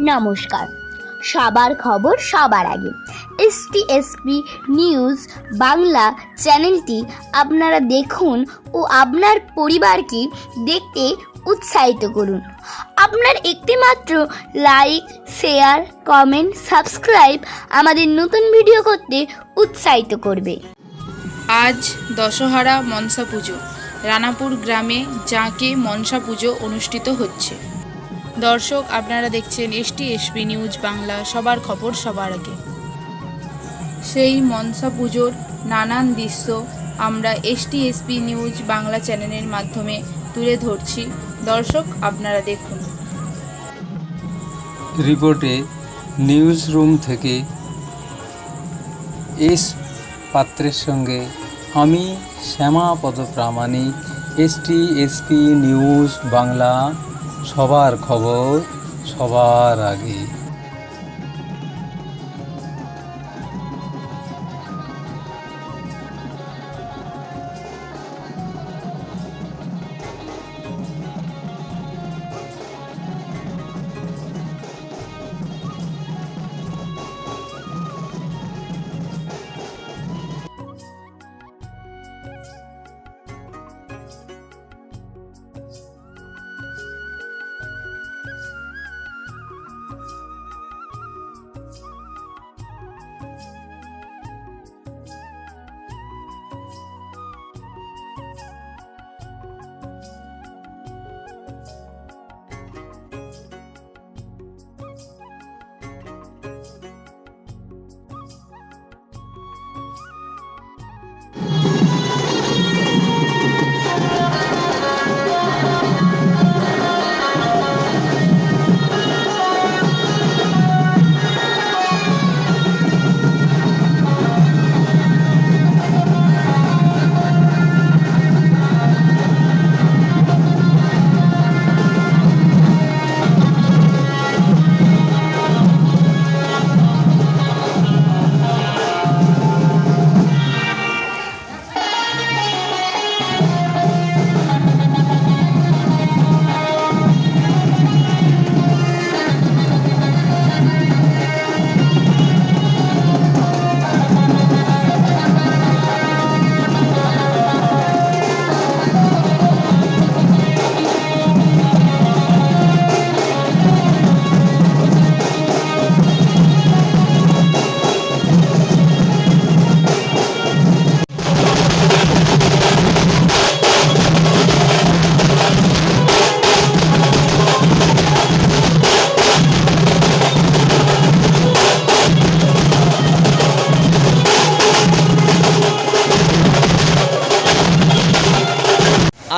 নমস্কার। সবার খবর সবার আগে। এসটিএসপি নিউজ বাংলা চ্যানেলটি আপনারা দেখুন ও আপনার পরিবারকে দেখতে উৎসাহিত করুন। আপনার একটিমাত্র লাইক শেয়ার কমেন্ট সাবস্ক্রাইব আমাদের নতুন ভিডিও করতে উৎসাহিত করবে। আজ দশহারা মনসা পুজো। রানাপুর গ্রামে জাঁকে মনসা পুজো অনুষ্ঠিত হচ্ছে। দর্শক, আপনারা দেখছেন এসটি এসপি নিউজ বাংলা। সবার খবর সবার আগে। সেই মনসা পুজোর নানান দৃশ্য আমরা এসটি এসপি নিউজ বাংলা চ্যানেলের মাধ্যমে তুলে ধরছি। দর্শক, আপনারা দেখুন। রিপোর্টে নিউজ রুম থেকে এস পাত্রের সঙ্গে আমি, Shyamapada Pramanik ST SP news Bangla সবার খবর সবার আগে।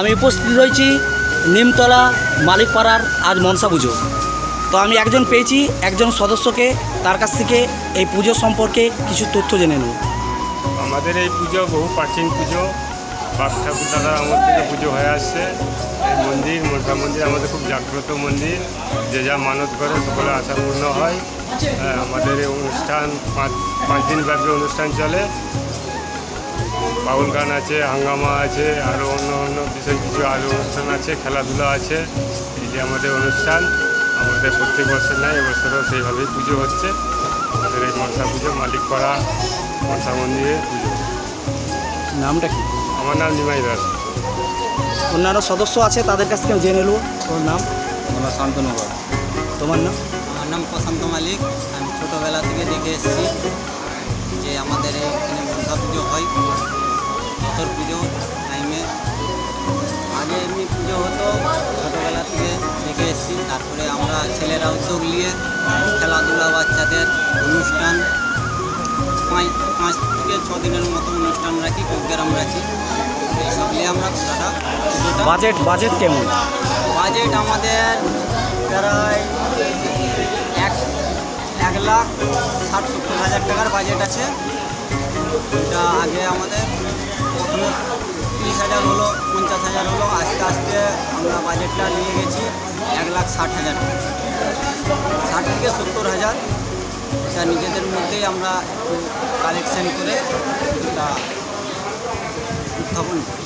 আমি উপস্থিত রয়েছি নিমতলা মালিকপাড়ার আজ মনসা পুজো। তো আমি একজন পেয়েছি একজন সদস্যকে তার কাছ থেকে এই পুজো সম্পর্কে কিছু তথ্য জেনে নেব। আমাদের এই পুজো বহু প্রাচীন পুজো। বাপ ঠাকুর দাদার আমল থেকে পুজো হয়ে আসছে। এই মন্দির মনসা মন্দির আমাদের খুব জাগ্রত মন্দির। যে যা মানত করে সকলে আশা পূর্ণ হয়। হ্যাঁ, আমাদের এই অনুষ্ঠান পাঁচ পাঁচ দিন ব্যাপী অনুষ্ঠান চলে। বাউল গান আছে হাঙ্গামা আছে আরও অন্য অন্য বিশেষ কিছু আরও অনুষ্ঠান আছে খেলাধুলা আছে। এই যে আমাদের অনুষ্ঠান আমাদের প্রত্যেক বছর নয় এবছরও সেইভাবেই পুজো হচ্ছে। আমাদের এই মনসা পুজো মালিক মালিকপাড়া মনসা মন্দিরে পুজো। নামটা কি? আমার নাম নিমাই দাস। অন্যান্য সদস্য আছে তাদের কাছ থেকে জেনে নেব। তোর নাম? আমার শান্তনগর তোমার নাম? আমার নাম প্রশান্ত মালিক। আমি ছোটোবেলা থেকে দেখে এসেছি যে আমাদের এখানে মনসা পুজো হয়। বছর পুজো টাইমে আগে এমনি পুজো হতো ছোটোবেলা থেকে দেখে এসেছি। তারপরে আমরা ছেলেরা উদ্যোগ নিয়ে খেলাধুলা বাচ্চাদের অনুষ্ঠান পাঁচ পাঁচ থেকে ছ দিনের মতো অনুষ্ঠান রাখি প্রোগ্রাম রাখি। এইসব নিয়ে আমরা পুজোটা বাজেট বাজেট কেমন? বাজেট আমাদের প্রায় এক এক লাখ ষাট সত্তর হাজার টাকার বাজেট আছে। এটা আগে আমাদের প্রথমে তিরিশ হাজার হলো, পঞ্চাশ হাজার হলো, আস্তে আস্তে আমরা বাজেটটা নিয়ে গেছি এক লাখ ষাট হাজার। ষাট থেকে সত্তর হাজার, এটা নিজেদের মধ্যেই আমরা কালেকশন করে এটা উত্থাপন করি।